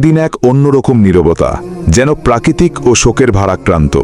দিন এক অন্যরকম নীরবতা, যেন প্রাকৃতিক ও শোকের ভারাক্রান্ত।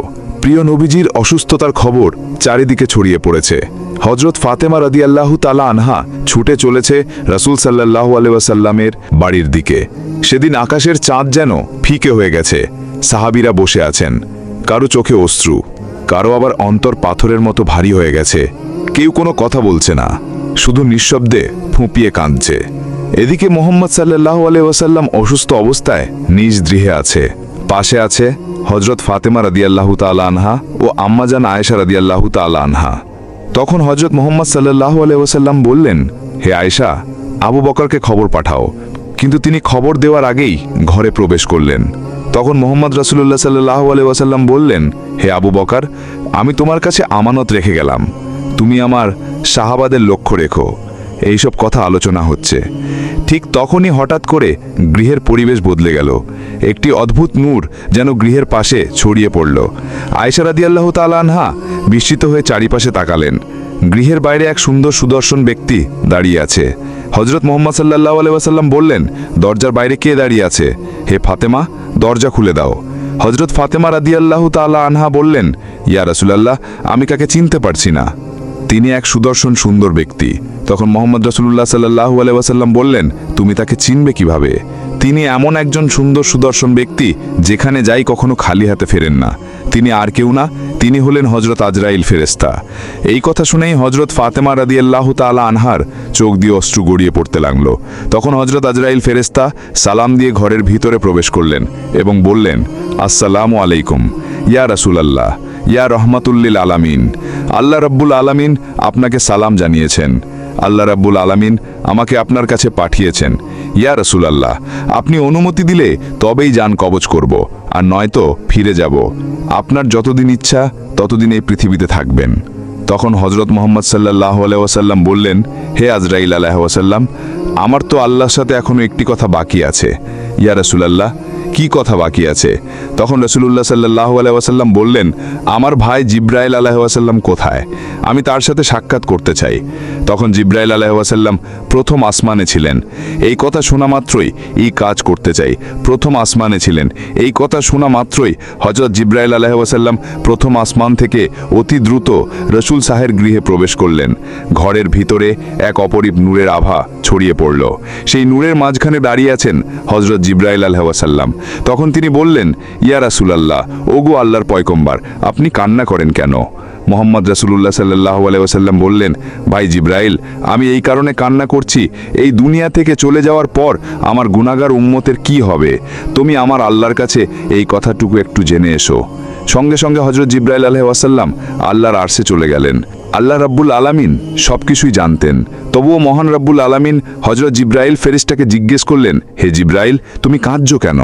প্রিয় নবীজির অসুস্থতার খবর চারিদিকে ছড়িয়ে পড়েছে। হজরত ফাতেমা রাদিয়াল্লাহু তালা আনহা ছুটে চলেছে রাসূল সাল্লাল্লাহু আলহাসাল্লামের বাড়ির দিকে। সেদিন আকাশের চাঁদ যেন ফিকে হয়ে গেছে। সাহাবিরা বসে আছেন। কারও চোখে অশ্রু, কারও আবার অন্তর পাথরের মতো ভারী হয়ে গেছে। কেউ কোনো কথা বলছে না। শুধু নিঃশব্দে ফুঁপিয়ে কাঁদছে। এদিকে মোহাম্মদ সাল্লাহ ওয়াসাল্লাম অসুস্থ অবস্থায় নিজ দৃহে আছে। পাশে আছে হজরত ফাতেমা রাদিয়াল্লাহু তাআলা আনহা ও আম্মাজান আয়েশা রাদিয়াল্লাহু তাআলা আনহা। তখন হজরত মোহাম্মদ সাল্লাহ ওয়াসাল্লাম বললেন, হে আয়েশা, আবু বকরকে খবর পাঠাও। কিন্তু তিনি খবর দেওয়ার আগেই ঘরে প্রবেশ করলেন। তখন মোহাম্মদ রাসুল্লাহ সাল্লাহ ওয়াসাল্লাম বললেন, হে আবু বকর, আমি তোমার কাছে আমানত রেখে গেলাম। তুমি আমার শাহাবাদের লক্ষ্য রেখো। এইসব কথা আলোচনা হচ্ছে। ঠিক তখনই হঠাৎ করে গৃহের পরিবেশ বদলে গেল। একটি অদ্ভুত নূর যেন গৃহের পাশে ছড়িয়ে পড়ল। আয়সারাদি আল্লাহ তালানহা বিস্মিত হয়ে চারিপাশে তাকালেন। গৃহের বাইরে এক সুন্দর সুদর্শন ব্যক্তি দাঁড়িয়ে আছে। হজরত মোহাম্মদ সাল্লাহ আলাইসাল্লাম বললেন, দরজার বাইরে কে দাঁড়িয়ে আছে? হে ফাতেমা, দরজা খুলে দাও। হজরত ফাতেমা রাদিয়াল্লাহ তালা আনহা বললেন, ইয়া রাসুলাল্লাহ, আমি কাকে চিনতে পারছি না? তিনি এক সুদর্শন সুন্দর ব্যক্তি। তখন মোহাম্মদ রসুল্লাহ সাল্লাহু আলাইসাল্লাম বললেন, তুমি তাকে চিনবে কীভাবে? তিনি এমন একজন সুন্দর সুদর্শন ব্যক্তি যেখানে যাই কখনো খালি হাতে ফেরেন না। তিনি আর কেউ না, তিনি হলেন হজরত আজরাইল ফেরেস্তা এই কথা শুনেই হজরত ফাতেমা রাদিয়াল্লাহু তাআলা আনহার চোখ দিয়ে অশ্রু গড়িয়ে পড়তে লাগল। তখন হজরত আজরাইল ফেরেস্তা সালাম দিয়ে ঘরের ভিতরে প্রবেশ করলেন এবং বললেন, আসসালামু আলাইকুম, ইয়া রাসূলাল্লাহ। ইয়া রহমাতুল্লিল আলামিন। আল্লাহ রব্বুল আলামিন আপনাকে সালাম জানিয়েছেন। আল্লাহ রাব্বুল আলামিন আমাকে আপনার কাছে পাঠিয়েছেন। ইয়া রসুলাল্লাহ, আপনি অনুমতি দিলে তবেই যান কবচ করব, আর নয়তো ফিরে যাব। আপনার যতদিন ইচ্ছা, ততদিন এই পৃথিবীতে থাকবেন। তখন হজরত মোহাম্মদ সাল্লাহ আলাইসাল্লাম বললেন, হে আজরাইল আলাহ আমার তো আল্লাহর সাথে এখনও একটি কথা বাকি আছে। ইয়া রসুলাল্লাহ কি কথা বাকি আছে? তখন রসুল্লাহ সাল্লাহ আলাইসাল্লাম বললেন, আমার ভাই জিব্রাইল আলাইসাল্লাম কোথায়? আমি তার সাথে সাক্ষাৎ করতে চাই। তখন জিব্রাইল আলাইসাল্লাম প্রথম আসমানে ছিলেন। এই কথা শোনা মাত্রই এই কাজ করতে চাই। প্রথম আসমানে ছিলেন। এই কথা শোনা মাত্রই হজরত জিব্রাইল আলাইসাল্লাম প্রথম আসমান থেকে অতি দ্রুত রসুল সাহের গৃহে প্রবেশ করলেন। ঘরের ভিতরে এক অপরিপ নূরের আভা ছড়িয়ে পড়ল। সেই নূরের মাঝখানে দাঁড়িয়ে আছেন হজরত জিব্রাইল আলহাসাল্লাম তখন তিনি বললেন, ইয়া রাসুলাল্লাহ, ওগো আল্লাহর পয়কম্বার আপনি কান্না করেন কেন? মোহাম্মদ রাসুলুল্লাহ সাল্লাহ আলাইসাল্লাম বললেন, ভাই জিব্রাইল, আমি এই কারণে কান্না করছি। এই দুনিয়া থেকে চলে যাওয়ার পর আমার গুণাগার উম্মতের কি হবে? তুমি আমার আল্লাহর কাছে এই কথাটুকু একটু জেনে এসো। সঙ্গে সঙ্গে হজরত জিব্রাইল আলহ আসাল্লাম আল্লাহর আরশে চলে গেলেন। আল্লাহ রাব্বুল আলামিন সব কিছুই জানতেন। তবুও মহান রাব্বুল আলামিন হজরত জিব্রাইল ফেরিস্টাকে জিজ্ঞেস করলেন, হে জিব্রাইল, তুমি কাঁদছ কেন?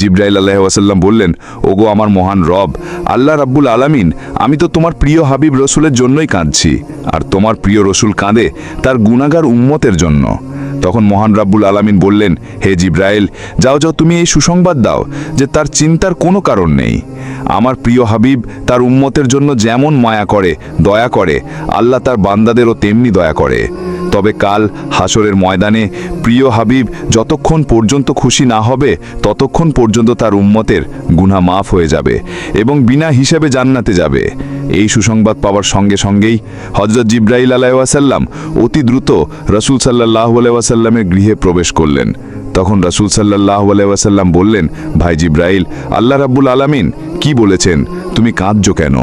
জিব্রাইল আল্লাহ ওয়াসাল্লাম বললেন, ওগো আমার মহান রব, আল্লাহ রাব্বুল আলামিন, আমি তো তোমার প্রিয় হাবিব রসুলের জন্যই কাঁদছি, আর তোমার প্রিয় রসুল কাঁদে তার গুণাগার উম্মতের জন্য। তখন মহান রাব্বুল আলামিন বললেন, হে জিব্রাইল, যাও যাও, তুমি এই সুসংবাদ দাও যে তার চিন্তার কোনো কারণ নেই। আমার প্রিয় হাবিব তার উম্মতের জন্য যেমন মায়া করে, দয়া করে, আল্লাহ তার বান্দাদেরও তেমনি দয়া করে। তবে কাল হাসরের ময়দানে প্রিয় হাবিব যতক্ষণ পর্যন্ত খুশি না হবে, ততক্ষণ পর্যন্ত তার উম্মতের গুনাহ মাফ হয়ে যাবে এবং বিনা হিসেবে জান্নাতে যাবে। এই সুসংবাদ পাওয়ার সঙ্গে সঙ্গেই হজরত জিব্রাইল আলাইসাল্লাম অতি দ্রুত রসুল সাল্লাহ আলাইসাল্লামের গৃহে প্রবেশ করলেন। তখন রসুল সাল্লাহ আলাইসাল্লাম বললেন, ভাই জিব্রাইল, আল্লাহ রাব্বুল আলামিন কি বলেছেন? তুমি কাঁদছো কেন?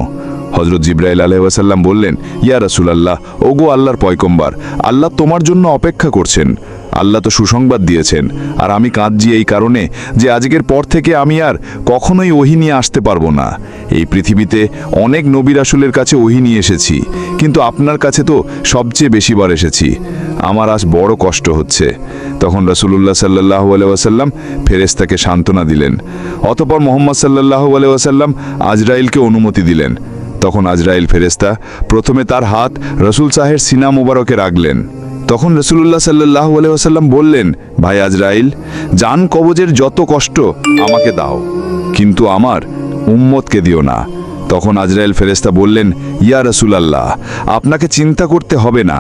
হজরত জিব্রাইল আলহাসাল্লাম বললেন, ইয়া রাসুলাল্লাহ, ওগো আল্লাহর পয়কম্বার আল্লাহ তোমার জন্য অপেক্ষা করছেন। আল্লাহ তো সুসংবাদ দিয়েছেন। আর আমি কাঁদছি এই কারণে যে আজকের পর থেকে আমি আর কখনোই ওহি নিয়ে আসতে পারব না। এই পৃথিবীতে অনেক নবী রাসুলের কাছে ওহি নিয়ে এসেছি, কিন্তু আপনার কাছে তো সবচেয়ে বেশিবার এসেছি। আমার আজ বড় কষ্ট হচ্ছে। তখন রাসুলুল্লাহ সাল্লাহ আলাইসাল্লাম ফেরেস্তাকে সান্ত্বনা দিলেন। অতপর মোহাম্মদ সাল্লাহ আলাইসাল্লাম আজরাইলকে অনুমতি দিলেন। তখন আজরাইল ফেরেস্তা প্রথমে তার হাত রসুল সাহের সিনা মুবারকে রাখলেন। তখন রসুল্লাহ সাল্লাহ আলহাম বললেন, ভাই আজরাইল জান কবজের যত কষ্ট আমাকে দাও, কিন্তু আমার উম্মতকে দিও না। তখন আজরায়েল ফেরেস্তা বললেন, ইয়া রসুলাল্লাহ, আপনাকে চিন্তা করতে হবে না।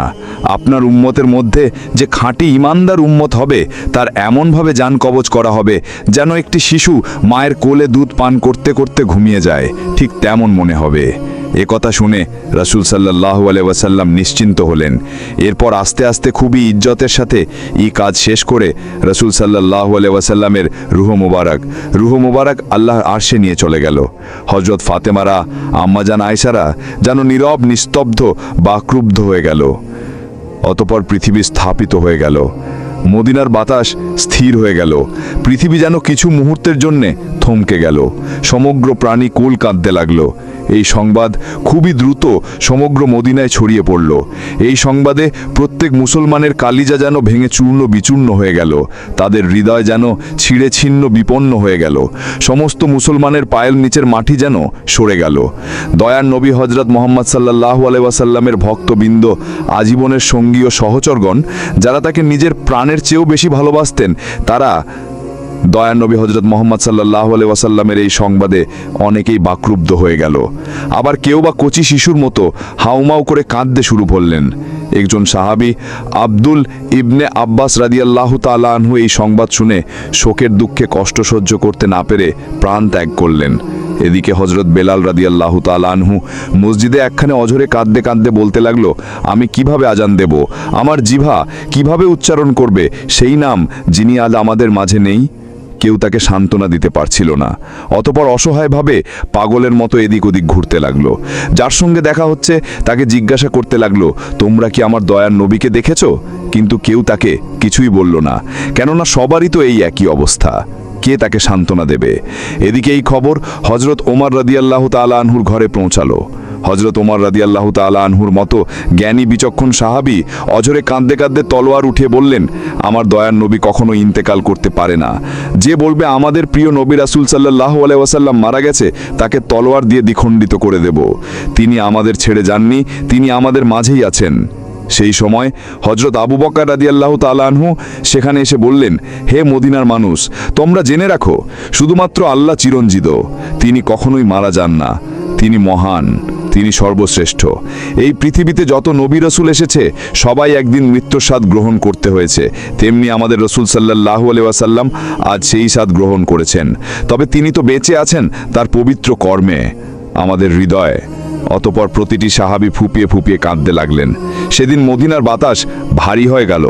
আপনার উম্মতের মধ্যে যে খাঁটি ইমানদার উম্মত হবে, তার এমনভাবে যান কবচ করা হবে যেন একটি শিশু মায়ের কোলে দুধ পান করতে করতে ঘুমিয়ে যায়। ঠিক তেমন মনে হবে। এ কথা শুনে রাসূল আলাইহি ওয়াসাল্লাম নিশ্চিন্ত হলেন। এরপর আস্তে আস্তে খুবই ইজ্জতের সাথে এই কাজ শেষ করে রাসূল আলাইহি ওয়াসাল্লামের রুহ মুবারক। রুহ মুবারক আল্লাহর আরশে নিয়ে চলে গেল। হযরত ফাতেমারা, আম্মাজান আয়েশারা যেন নীরব, নিস্তব্ধ বা ক্রুব্ধ হয়ে গেল। অতপর পৃথিবী স্থাপিত হয়ে গেল। মদিনার বাতাস স্থির হয়ে গেল। পৃথিবী যেন কিছু মুহূর্তের জন্যে থমকে গেল। সমগ্র প্রাণী কুল কাঁদতে লাগল। এই সংবাদ খুবই দ্রুত সমগ্র মদিনায় ছড়িয়ে পড়ল। এই সংবাদে প্রত্যেক মুসলমানের কালিজা যেন ভেঙে চূর্ণ বিচূর্ণ হয়ে গেল, তাদের হৃদয় যেন ছিঁড়ে ছিন্ন বিপন্ন হয়ে গেল, সমস্ত মুসলমানের পায়ের নিচের মাটি যেন সরে গেল। দয়ার নবী হজরত মোহাম্মদ সাল্লাহ আলাইসাল্লামের ভক্তবৃন্দ, আজীবনের সঙ্গী ও সহচরগণ, যারা তাকে নিজের প্রাণের চেয়েও বেশি ভালোবাসতেন, তারা দয়ার নবী হজরত মোহাম্মদ সাল্লাহ ওয়াসাল্লামের এই সংবাদে অনেকেই বাক্রুব্ধ হয়ে গেল। আবার কেউ বা কচি শিশুর মতো হাউমাউ করে কাঁদতে শুরু করলেন। একজন সাহাবি আব্দুল ইবনে আব্বাস রাদিয়াল্লাহ তালাহু এই সংবাদ শুনে শোকের দুঃখে কষ্ট সহ্য করতে না পেরে প্রাণ ত্যাগ করলেন। এদিকে হজরত বেলাল রাদিয়াল্লাহু তালানহু মসজিদে একখানে অঝরে কাঁদতে কাঁদতে বলতে লাগল, আমি কীভাবে আজান দেব? আমার জিভা কীভাবে উচ্চারণ করবে? সেই নাম যিনি আজ আমাদের মাঝে নেই? কেউ তাকে সান্ত্বনা দিতে পারছিল না। অতপর অসহায়ভাবে পাগলের মতো এদিক ওদিক ঘুরতে লাগল। যার সঙ্গে দেখা হচ্ছে, তাকে জিজ্ঞাসা করতে লাগল, তোমরা কি আমার দয়ার নবীকে দেখেছ? কিন্তু কেউ তাকে কিছুই বলল না। কেননা সবারই তো এই একই অবস্থা। কে তাকে সান্ত্বনা দেবে? এদিকে এই খবর হজরত ওমর রাদিয়াল্লাহু তালা আনহুর ঘরে পৌঁছালো। হজরত ওমর রাদিয়াল্লাহু তাআলা আনহুর মতো জ্ঞানী, বিচক্ষণ সাহাবী অজরে কাঁদতে কাঁদতে তলোয়ার উঠিয়ে বললেন, আমার দয়ার নবী কখনো ইন্তেকাল করতে পারে না। যে বলবে, আমাদের প্রিয় নবী রাসুল সাল্লাল্লাহু আলাইহি ওয়াসাল্লাম মারা গেছে, তাকে তলোয়ার দিয়ে দ্বিখণ্ডিত করে দেব। তিনি আমাদের ছেড়ে যাননি, তিনি আমাদের মাঝেই আছেন। সেই সময় হজরত আবু বকর রাদিয়াল্লাহু তালানহু সেখানে এসে বললেন, হে মদিনার মানুষ, তোমরা জেনে রাখো, শুধুমাত্র আল্লাহ চিরঞ্জিত, তিনি কখনোই মারা যান না, তিনি মহান। তিনি সর্বশ্রেষ্ঠ। এই পৃথিবীতে যত নবী রসুল এসেছে, সবাই একদিন মৃত্যুর গ্রহণ করতে হয়েছে। তেমনি আমাদের রসুল সাল্লাহ আলিয়াসাল্লাম আজ সেই স্বাদ গ্রহণ করেছেন। তবে তিনি তো বেঁচে আছেন, তার পবিত্র কর্মে, আমাদের হৃদয়। অতপর প্রতিটি সাহাবি ফুপিয়ে ফুপিয়ে কাঁদতে লাগলেন। সেদিন মদিনার বাতাস ভারী হয়ে গেল।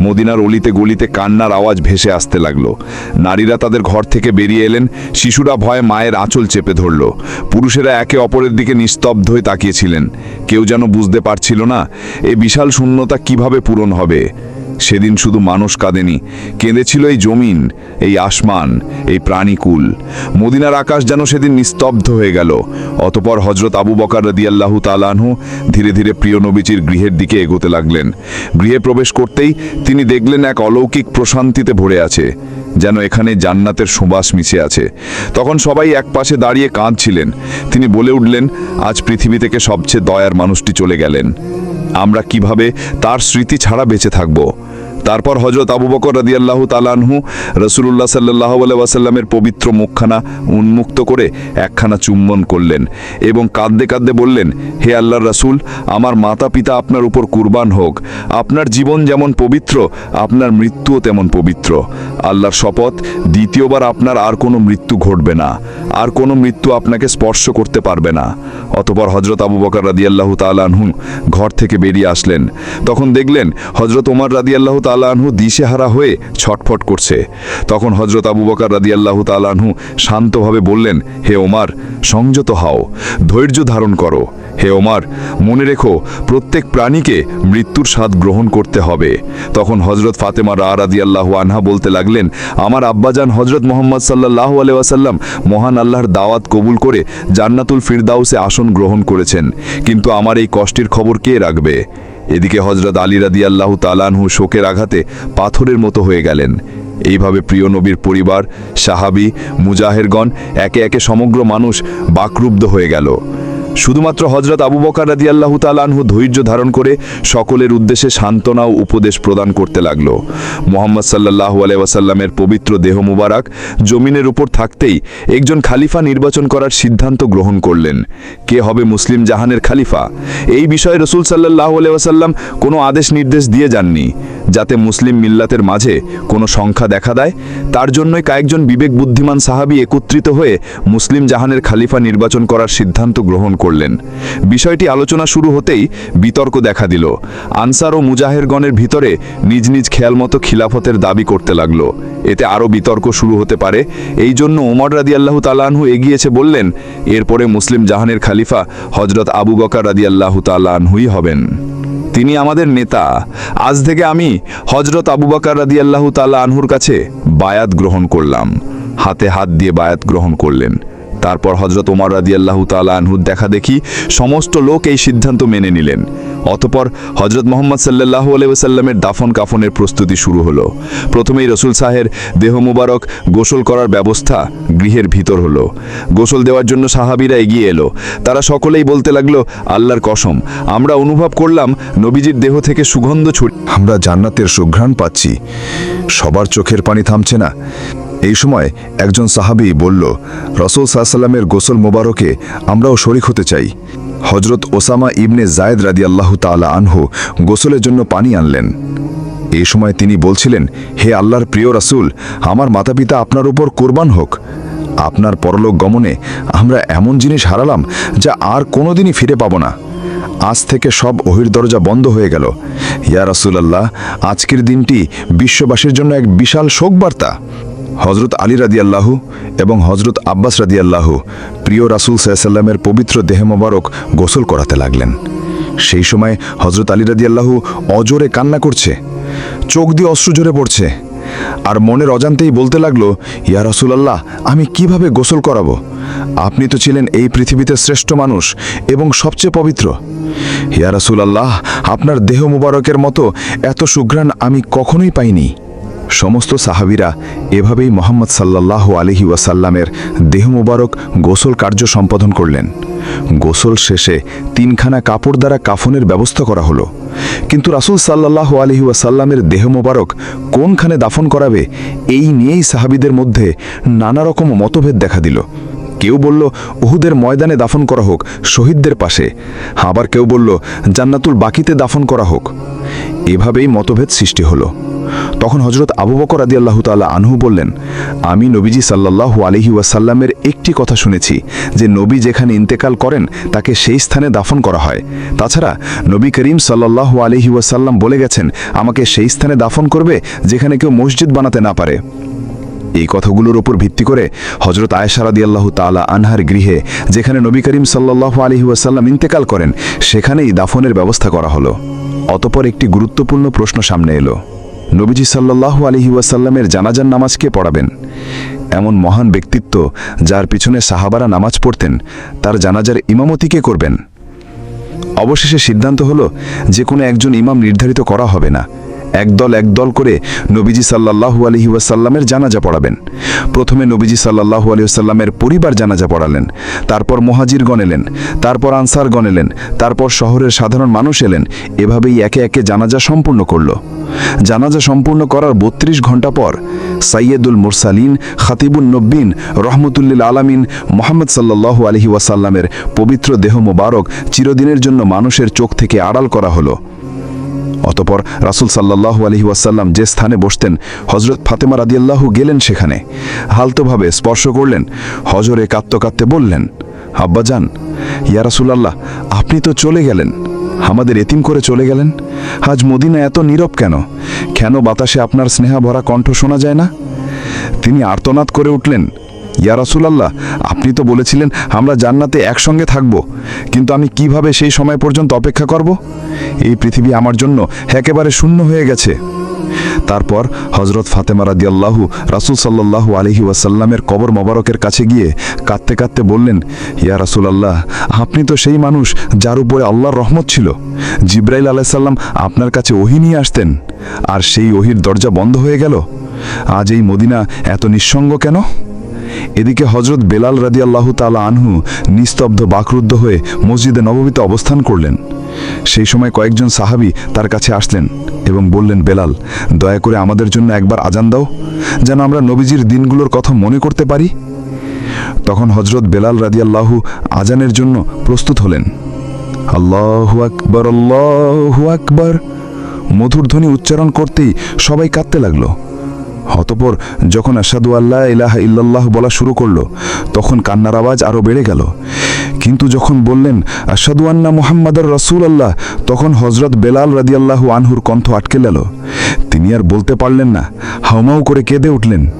মদিনার অলিতে গলিতে কান্নার আওয়াজ ভেসে আসতে লাগল। নারীরা তাদের ঘর থেকে বেরিয়ে এলেন। শিশুরা ভয়ে মায়ের আঁচল চেপে ধরল। পুরুষেরা একে অপরের দিকে নিস্তব্ধ হয়ে তাকিয়েছিলেন কেউ যেন বুঝতে পারছিল না এই বিশাল শূন্যতা কীভাবে পূরণ হবে। সেদিন শুধু মানুষ কাঁদেনি, কেঁদেছিল এই জমিন, এই আসমান, এই প্রাণীকুল। মদিনার আকাশ যেন সেদিন নিস্তব্ধ হয়ে গেল। অতপর হজরত আবু বকার রদিয়াল্লাহু তালানহু ধীরে ধীরে প্রিয় নবীজির গৃহের দিকে এগোতে লাগলেন। গৃহে প্রবেশ করতেই তিনি দেখলেন এক অলৌকিক প্রশান্তিতে ভরে আছে, যেন এখানে জান্নাতের সুবাস মিশে আছে। তখন সবাই এক পাশে দাঁড়িয়ে কাঁদছিলেন। তিনি বলে উঠলেন, আজ পৃথিবী থেকে সবচেয়ে দয়ার মানুষটি চলে গেলেন। আমরা কীভাবে তার স্মৃতি ছাড়া বেঁচে থাকব? তারপর হজরত আবু বকর রাদিয়াল্লাহু তালানহু রসুল্লাহ সাল্লাহ ওয়াসাল্লামের পবিত্র মুখখানা উন্মুক্ত করে একখানা চুম্বন করলেন এবং কাঁদতে কাঁদতে বললেন, হে আল্লাহর রাসূল, আমার মাতা পিতা আপনার উপর কুরবান হোক। আপনার জীবন যেমন পবিত্র, আপনার মৃত্যুও তেমন পবিত্র। আল্লাহর শপথ, দ্বিতীয়বার আপনার আর কোনো মৃত্যু ঘটবে না। আর কোনো মৃত্যু আপনাকে স্পর্শ করতে পারবে না। অতপর হজরত আবু বকর রাদিয়াল্লাহু তালানহু ঘর থেকে বেরিয়ে আসলেন। তখন দেখলেন হজরত ওমর রাদিয়াল্লাহু তালানহু দিশেহারা হয়ে ছটফট করছে। তখন হজরত আবু বকর রাদিয়াল্লাহু তালানহু শান্তভাবে বললেন, হে ওমার, সংযত হও, ধৈর্য ধারণ করো। হে ওমার, মনে রেখো, প্রত্যেক প্রাণীকে মৃত্যুর স্বাদ গ্রহণ করতে হবে। তখন হজরত ফাতেমা রা রাদি রাদিয়াল্লাহু আনহা বলতে লাগলেন, আমার আব্বাজান হজরত মোহাম্মদ সাল্লাহ আলাইসাল্লাম মহান আল্লাহর দাওয়াত কবুল করে জান্নাতুল ফিরদাউসে আসন গ্রহণ করেছেন। কিন্তু আমার এই কষ্টের খবর কে রাখবে? এদিকে হজরত আলী রাদি আল্লাহ তালানহু শোকের আঘাতে পাথরের মতো হয়ে গেলেন। এইভাবে প্রিয় নবীর পরিবার, সাহাবি, মুজাহেরগণ একে একে সমগ্র মানুষ বাকরুব্ধ হয়ে গেল। শুধুমাত্র হজরত আবু বকার রাদি আল্লাহ তালানহু ধৈর্য ধারণ করে সকলের উদ্দেশ্যে সান্ত্বনা ও উপদেশ প্রদান করতে লাগল। মোহাম্মদ সাল্লাহ আলাইসাল্লামের পবিত্র দেহ মুবারক জমিনের উপর থাকতেই একজন খালিফা নির্বাচন করার সিদ্ধান্ত গ্রহণ করলেন। কে হবে মুসলিম জাহানের খালিফা? এই বিষয়ে রসুল সাল্লাহ আলাইসাল্লাম কোনো আদেশ নির্দেশ দিয়ে যাননি। যাতে মুসলিম মিল্লাতের মাঝে কোনো সংখ্যা দেখা দেয়। তার জন্যই কয়েকজন বিবেক বুদ্ধিমান সাহাবি একত্রিত হয়ে মুসলিম জাহানের খালিফা নির্বাচন করার সিদ্ধান্ত গ্রহণ করলেন। বিষয়টি আলোচনা শুরু হতেই বিতর্ক দেখা দিল। আনসার ও মুজাহেরগণের ভিতরে নিজ নিজ খেয়াল মতো খিলাফতের দাবি করতে লাগল। এতে আরও বিতর্ক শুরু হতে পারে। এই জন্য ওমর রাদি আল্লাহ তালাহু এগিয়েছে বললেন, এরপরে মুসলিম জাহানের খালিফা হজরত আবু বকার রাদি আল্লাহ তালাহুই হবেন। তিনি আমাদের নেতা। আজ থেকে আমি হজরত আবু বাকার রাদি আল্লাহ তাল্লাহ আনহুর কাছে বায়াত গ্রহণ করলাম। হাতে হাত দিয়ে বায়াত গ্রহণ করলেন। তারপর হজরত ওমর রাদি আল্লাহ আনহুর দেখা দেখি সমস্ত লোক এই সিদ্ধান্ত মেনে নিলেন। অতপর হজরত মোহাম্মদ সাল্লাহ আলাইসাল্লামের দাফন কাফনের প্রস্তুতি শুরু হলো। প্রথমেই রসুল সাহের দেহ মুবারক গোসল করার ব্যবস্থা গৃহের ভিতর হলো। গোসল দেওয়ার জন্য সাহাবিরা এগিয়ে এলো। তারা সকলেই বলতে লাগল, আল্লাহর কসম, আমরা অনুভব করলাম নবীজির দেহ থেকে সুগন্ধ ছড়ি আমরা জান্নাতের সুঘ্রাণ পাচ্ছি। সবার চোখের পানি থামছে না। এই সময় একজন সাহাবী বলল, রসুল সাল্লামের গোসল মোবারকে আমরাও শরিক হতে চাই। হজরত ওসামা ইবনে জায়েদ রাদি আল্লাহ তালা আনহু গোসলের জন্য পানি আনলেন। এই সময় তিনি বলছিলেন, হে আল্লাহর প্রিয় রাসূল, আমার মাতাপিতা আপনার উপর কোরবান হোক। আপনার পরলোক গমনে আমরা এমন জিনিস হারালাম যা আর কোনোদিনই ফিরে পাব না। আজ থেকে সব ওহির দরজা বন্ধ হয়ে গেল। ইয়া রাসূলুল্লাহ, আজকের দিনটি বিশ্ববাসীর জন্য এক বিশাল শোকবার্তা। হজরত আলী রাদিয়াল্লাহু এবং হজরত আব্বাস রাদিয়াল্লাহু প্রিয় রাসূল সাল্লামের পবিত্র দেহ মোবারক গোসল করাতে লাগলেন। সেই সময় হজরত আলী রাদিয়াল্লাহু অজোরে কান্না করছে, চোখ দিয়ে অশ্রু ঝরে পড়ছে আর মনের অজান্তেই বলতে লাগল, ইয়া রাসূলুল্লাহ, আমি কীভাবে গোসল করাবো? আপনি তো ছিলেন এই পৃথিবীতে শ্রেষ্ঠ মানুষ এবং সবচেয়ে পবিত্র। ইয়া রাসূলুল্লাহ, আপনার দেহ মুবারকের মতো এত সুঘ্রাণ আমি কখনোই পাইনি। সমস্ত সাহাবিরা এভাবেই মোহাম্মদ সাল্লাল্লাহু আলহি ওয়াসাল্লামের দেহ মুবারক গোসল কার্য সম্পাদন করলেন। গোসল শেষে তিনখানা কাপড় দ্বারা কাফনের ব্যবস্থা করা হলো। কিন্তু রাসূল সাল্লাল্লাহু আলহি ওয়াসাল্লামের দেহ মোবারক কোনখানে দাফন করাবে, এই নিয়েই সাহাবিদের মধ্যে নানা রকম মতভেদ দেখা দিল। কেউ বলল, উহুদের ময়দানে দাফন করা হোক, শহীদদের পাশে। আবার কেউ বলল, জান্নাতুল বাকিতে দাফন করা হোক। এভাবেই মতভেদ সৃষ্টি হলো। তখন হজরত আবু বকর আদি আল্লাহ তাল্লাহ আনহু বললেন, আমি নবীজি সাল্লাল্লাহু আলহি ওয়াসাল্লামের একটি কথা শুনেছি, যে নবী যেখানে ইন্তেকাল করেন, তাকে সেই স্থানে দাফন করা হয়। তাছাড়া নবী করিম সাল্লাল্লাহু আলহি ওয়াসাল্লাম বলে গেছেন, আমাকে সেই স্থানে দাফন করবে, যেখানে কেউ মসজিদ বানাতে না পারে। এই কথাগুলোর ওপর ভিত্তি করে হজরত আয়সারাদি আল্লাহ তালা আনহার গৃহে, যেখানে নবী করিম সাল্লাহ আলহি ওয়াসাল্লাম ইন্তেকাল করেন, সেখানেই দাফনের ব্যবস্থা করা হলো। অতপর একটি গুরুত্বপূর্ণ প্রশ্ন সামনে এলো। নবীজি সাল্লাহ আলহি ওয়াসাল্লামের জানাজান নামাজকে পড়াবেন। এমন মহান ব্যক্তিত্ব যার পিছনে সাহাবারা নামাজ পড়তেন, তার জানাজার ইমামতি কে করবেন। অবশেষে সিদ্ধান্ত হলো যে কোনো একজন ইমাম নির্ধারিত করা হবে না। একদল একদল করে নবীজি সাল্লাহু আলহি ওয়াসাল্লামের জানাজা পড়াবেন। প্রথমে নবীজি সাল্লাহু আলহি ওয়াসাল্লামের পরিবার জানাজা পড়ালেন, তারপর মহাজিরগণ এলেন, তারপর আনসারগণ এলেন, তারপর শহরের সাধারণ মানুষ এলেন, এভাবেই একে একে জানাজা সম্পূর্ণ করল। জানাজা সম্পূর্ণ করার বত্রিশ ঘণ্টা পর সাইয়েদুল মুরসালিন খাতিবুল নব্বিন, রহমতুল্লিল আলামিন, মোহাম্মদ সাল্লাহু আলহি ওয়াসাল্লামের পবিত্র দেহ মোবারক চিরদিনের জন্য মানুষের চোখ থেকে আড়াল করা হলো। অতপর রাসুল সাল্লাহ আলহি ওয়াসাল্লাম যে স্থানে বসতেন হজরত ফাতেমা রাদিয়াল্লাহু গেলেন সেখানে। হালতোভাবে স্পর্শ করলেন হজরে কাঁদতে কাঁদতে বললেন আব্বাজান ইয়া রাসুলাল্লাহ, আপনি তো চলে গেলেন। আমাদের এতিম করে চলে গেলেন। আজ মদিনা এত নীরব কেন? কেন বাতাসে আপনার স্নেহা ভরা কণ্ঠ শোনা যায় না? তিনি আর্তনাদ করে উঠলেন ইয়া রাসুলাল্লাহ, আপনি তো বলেছিলেন আমরা জান্নাতে একসঙ্গে থাকব, কিন্তু আমি কীভাবে সেই সময় পর্যন্ত অপেক্ষা করব? এই পৃথিবী আমার জন্য একেবারে শূন্য হয়ে গেছে। তারপর হজরত ফাতেমা রাদিয়াল্লাহু, রাসুল সাল্লাল্লাহু আলহি ওয়াসাল্লামের কবর মোবারকের কাছে গিয়ে কাঁদতে কাঁদতে বললেন, ইয়া রাসুলাল্লাহ, আপনি তো সেই মানুষ যার উপরে আল্লাহর রহমত ছিল। জিব্রাইল আলাইসাল্লাম আপনার কাছে ওহি নিয়ে আসতেন, আর সেই ওহির দরজা বন্ধ হয়ে গেল। আজ এই মদিনা এত নিঃসঙ্গ কেন? এদিকে হজরত বেলাল রাদি আল্লাহ তালা আনহু নিস্তব্ধ বাকরুদ্ধ হয়ে মসজিদে নবমীতে অবস্থান করলেন। সেই সময় কয়েকজন সাহাবী তার কাছে আসলেন এবং বললেন, বেলাল, দয়া করে আমাদের জন্য একবার আজান দাও, যেন আমরা নবীজির দিনগুলোর কথা মনে করতে পারি। তখন হজরত বেলাল রাদিয়াল্লাহু আজানের জন্য প্রস্তুত হলেন। আল্লাহু আকবর আল্লাহু আকবর। মধুর ধ্বনি উচ্চারণ করতেই সবাই কাঁদতে লাগল। অতপর যখন আসাদু আল্লাহ ইলাহা ইল্লাল্লাহ বলা শুরু করল, তখন কান্নার আওয়াজ আরও বেড়ে গেল। কিন্তু যখন বললেন আসাদু আন্না মুহাম্মাদর রসুল আল্লাহ তখন হজরত বেলাল রাদিয়াল্লাহু আনহুর কণ্ঠ আটকে গেল। তিনি আর বলতে পারলেন না, হাউমাউ করে কেঁদে উঠলেন।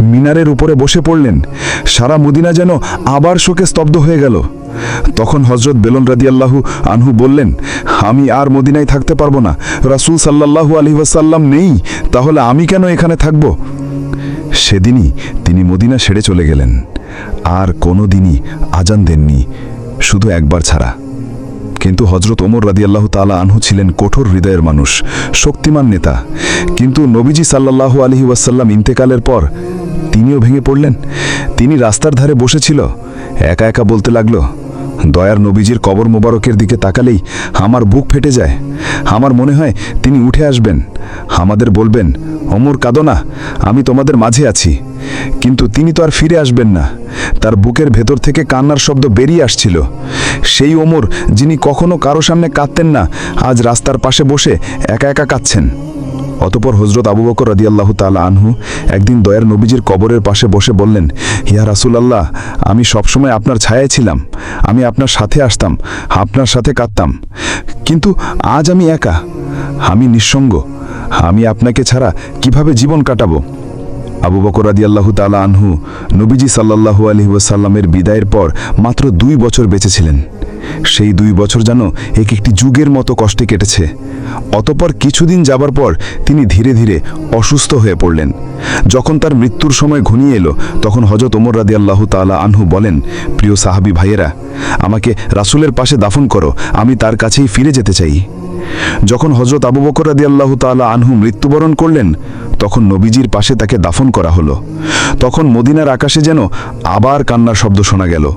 মিনারের উপরে বসে পড়লেন। সারা মদিনা যেন আবার শোকে স্তব্ধ হয়ে গেল। তখন হজরত বেলন রাদিয়াল্লাহু আনহু বললেন, আমি আর মদিনায় থাকতে পারব না। রাসূল সাল্লাল্লাহু আলাইহি ওয়াসাল্লাম নেই, তাহলে আমি কেন এখানে থাকব? সেদিনই তিনি মদিনা ছেড়ে চলে গেলেন। আর কোনো দিনই আজান দেননি, শুধু একবার ছাড়া। কিন্তু হজরত ওমর রাদিয়াল্লাহ তালা আনহু ছিলেন কঠোর হৃদয়ের মানুষ, শক্তিমান নেতা। কিন্তু নবীজি সাল্লাল্লাহু আলহি ওয়াসাল্লাম ইন্তেকালের পর তিনিও ভেঙে পড়লেন। তিনি রাস্তার ধারে বসেছিল, একা একা বলতে লাগল দয়ার নবীজির কবর মোবারকের দিকে তাকালেই আমার বুক ফেটে যায়। আমার মনে হয় তিনি উঠে আসবেন। আমাদের বলবেন, অমর, কাঁদো না, আমি তোমাদের মাঝে আছি। কিন্তু তিনি তো আর ফিরে আসবেন না। তার বুকের ভেতর থেকে কান্নার শব্দ বেরিয়ে আসছিল। সেই ওমর, যিনি কখনো কারও সামনে কাঁদতেন না, আজ রাস্তার পাশে বসে একা একা কাঁদছেন। অতপর হজরত আবু বকর রাদিয়াল্লাহু তাআলা আনহু একদিন দয়ার নবীজির কবরের পাশে বসে বললেন, ইয়া রাসূলুল্লাহ, আমি সবসময় আপনার ছায়ায় ছিলাম, আমি আপনার সাথে আসতাম, আপনার সাথে কাঁদতাম, কিন্তু আজ আমি একা, আমি নিঃসঙ্গ, আমি আপনাকে ছাড়া কীভাবে জীবন কাটাবো? আবু বকর রাদিয়াল্লাহু তাআলা আনহু নবীজি সাল্লাল্লাহু আলাইহি ওয়াসাল্লামের বিদায়ের পর মাত্র দুই বছর বেঁচেছিলেন সেই দুই বছর যেন এক একটি যুগের মতো কষ্টে কেটেছে। অতপর কিছুদিন যাবার পর তিনি ধীরে ধীরে অসুস্থ হয়ে পড়লেন। যখন তার মৃত্যুর সময় ঘনিয়ে এলো, তখন হজরত ওমর রাদিয়াল্লাহু তাআলা আনহু বলেন, প্রিয় সাহাবী ভাইয়েরা, আমাকে রাসূলের পাশে দাফন করো, আমি তার কাছেই ফিরে যেতে চাই। যখন হজরত আবু বকর রাদিয়াল্লাহু তাআলা আনহু মৃত্যুবরণ করলেন, তখন নবীজির পাশে তাকে দাফন করা হলো। তখন মদিনার আকাশে যেন আবার কান্নার শব্দ শোনা গেল।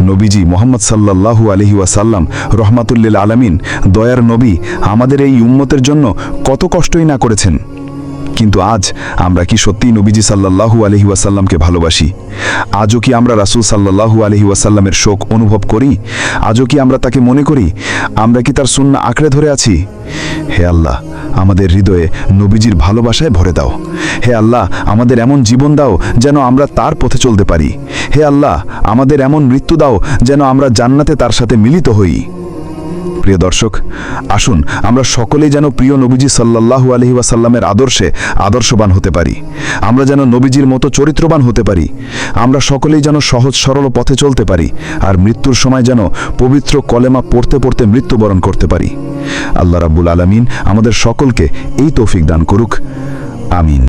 নবীজি মোহাম্মদ সাল্লাল্লাহু আলহি ওয়াসাল্লাম রহমাতুল্লিল আলামিন, দয়ার নবী, আমাদের এই উম্মতের জন্য কত কষ্টই না করেছেন। কিন্তু আজ আমরা কি সত্যিই নবীজি সাল্লাল্লাহু আলহি ওয়াসাল্লামকে ভালোবাসি? আজও কি আমরা রাসূল সাল্লাল্লাহু আলহি ওয়াসাল্লামের শোক অনুভব করি? আজও কি আমরা তাকে মনে করি? আমরা কি তার সুন্না আঁকড়ে ধরে আছি? হে আল্লাহ, আমাদের হৃদয়ে নবীজির ভালোবাসায় ভরে দাও। হে আল্লাহ, আমাদের এমন জীবন দাও যেন আমরা তার পথে চলতে পারি। হে আল্লাহ, আমাদের এমন মৃত্যু দাও যেন আমরা জান্নাতে তার সাথে মিলিত হই। প্রিয় দর্শক, আসুন আমরা সকলেই যেন প্রিয় নবীজি সাল্লাল্লাহু আলহি ওয়াসাল্লামের আদর্শে আদর্শবান হতে পারি। আমরা যেন নবীজির মতো চরিত্রবান হতে পারি। আমরা সকলেই যেন সহজ সরল পথে চলতে পারি আর মৃত্যুর সময় যেন পবিত্র কলেমা পড়তে পড়তে মৃত্যুবরণ করতে পারি। আল্লাহ রাব্বুল আলামিন আমাদের সকলকে এই তৌফিক দান করুক। আমিন।